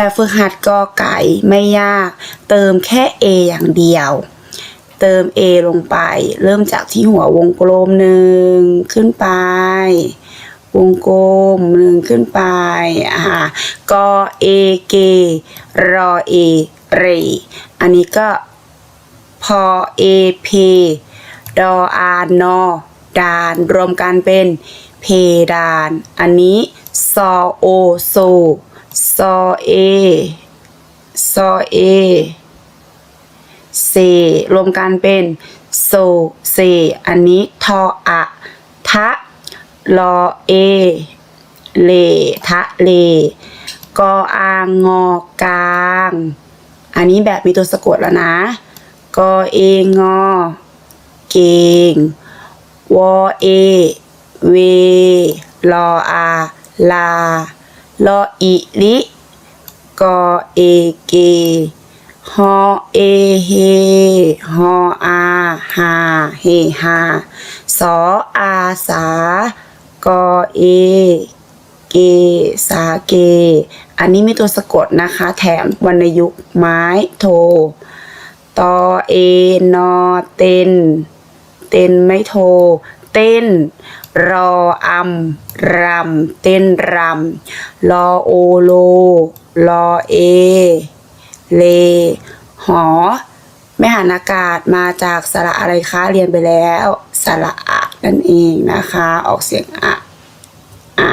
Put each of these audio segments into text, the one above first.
แบบฝึกหัดกอไก่ไม่ยาก เติมแค่ A อย่างเดียว เติม A ลงไป เริ่มจากที่หัววงกลมหนึ่งขึ้นไป วงกลมหนึ่งขึ้นไปอ่ากอเอเกรอเอเรอันนี้ก็พอเอเพดออานอดานรวมกันเป็นเพดาน อันนี้ซอโอโซ ซอเอ ซอเอ เซ รวมกันเป็นโซเซ อันนี้ทออะทะลอเอ เลทะเล กออางอกลาง อันนี้แบบมีตัวสะกดแล้วนะ กอเองอ เกง วอเอ เว ลออา ลา ลออิลิกอเอเกฮอเอเฮฮออาฮาเฮฮาสออาสากอเอเกสาเก อันนี้มีตัวสะกดนะคะ แถมวรรณยุกต์ไม้โทตอเอนอเต็น เตนไม่โท เต้น รออำรำ เต้นรำ รอโอโล รอเอ เล หอ ไม่หันอากาศมาจากสระอะไรคะ เรียนไปแล้ว สระอะนั่นเองนะคะ ออกเสียงอะอ่า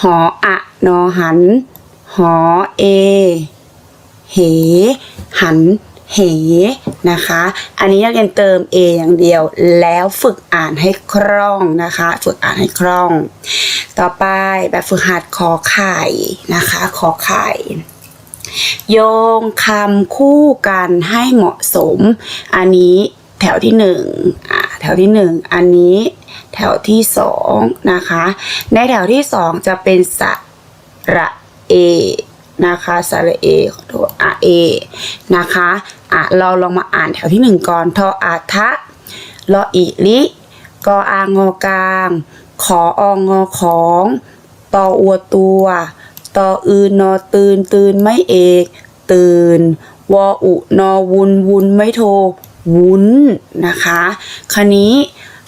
หออะนอหัน หอเอ เห หัน เห นะคะ อันนี้นักเรียนเติม A อย่างเดียว แล้วฝึกอ่านให้คล่องนะคะ ฝึกอ่านให้คล่อง ต่อไปแบบฝึกหัดขอไข่นะคะขอไข่ โยงคำคู่กันให้เหมาะสม อันนี้แถวที่หนึ่งอ่าแถวที่หนึ่งอันนี้แถวที่สองนะคะ ในแถวที่สองจะเป็นสระเอนะคะสระเอขอโทษอะเอนะคะ อะเราลองมาอ่านแถวที่หนึ่งก่อนทออาทะลออิลิกออางอกลาง ขอองอของตออัวตัวตออืนนอตื่นตื่นไม่เอก ตื่น วออุนอวุนวุนไม่โท วุ้นนะคะคันนี้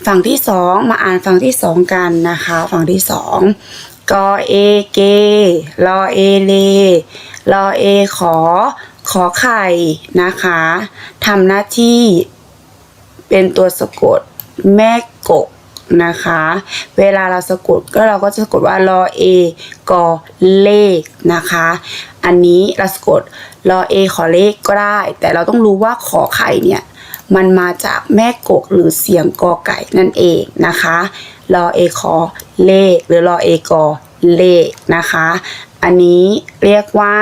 ฝั่งที่สองมาอ่านฝั่งที่สองกันนะคะ ฝั่งที่สองกอเอเกรอเอเลรอเอขอ ขอไข่นะคะทำหน้าที่เป็นตัวสะกดแม่กกนะคะ เวลาเราสะกดก็เราก็จะสะกดว่ารอเอกอเลขนะคะ อันนี้เราสะกดรอเอขอเลขก็ได้ แต่เราต้องรู้ว่าขอไข่เนี่ยมันมาจากแม่กกหรือเสียงกอไก่นั่นเองนะคะ รอเอขอเลขหรือรอเอกอเลขนะคะ อันนี้เรียกว่า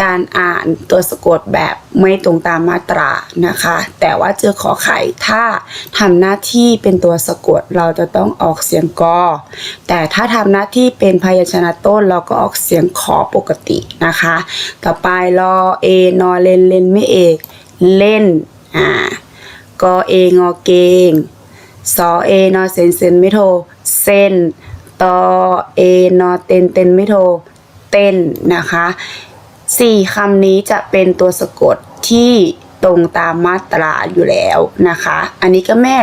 การอ่านตัวสะกดแบบไม่ตรงตามมาตรานะคะ แต่ว่าเจอขอไข่ถ้าทำหน้าที่เป็นตัวสะกดเราจะต้องออกเสียงกอ แต่ถ้าทำหน้าที่เป็นพยัญชนะต้นเราก็ออกเสียงขอปกตินะคะ ต่อไปรอเอนอเลนเลนไม่เอกเล่นอ่ากอเองอเกงสอเอนอเซนเซนไม่โทเส้นตอเอนอเต็นเต็นไม่โทเต้นนะคะ สี่คำนี้จะเป็นตัวสะกดที่ตรงตามมาตราอยู่แล้วนะคะ อันนี้ก็แม่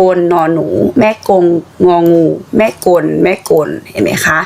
กลนอหนู แม่กงงองู แม่กลแม่กลเห็นไหมคะ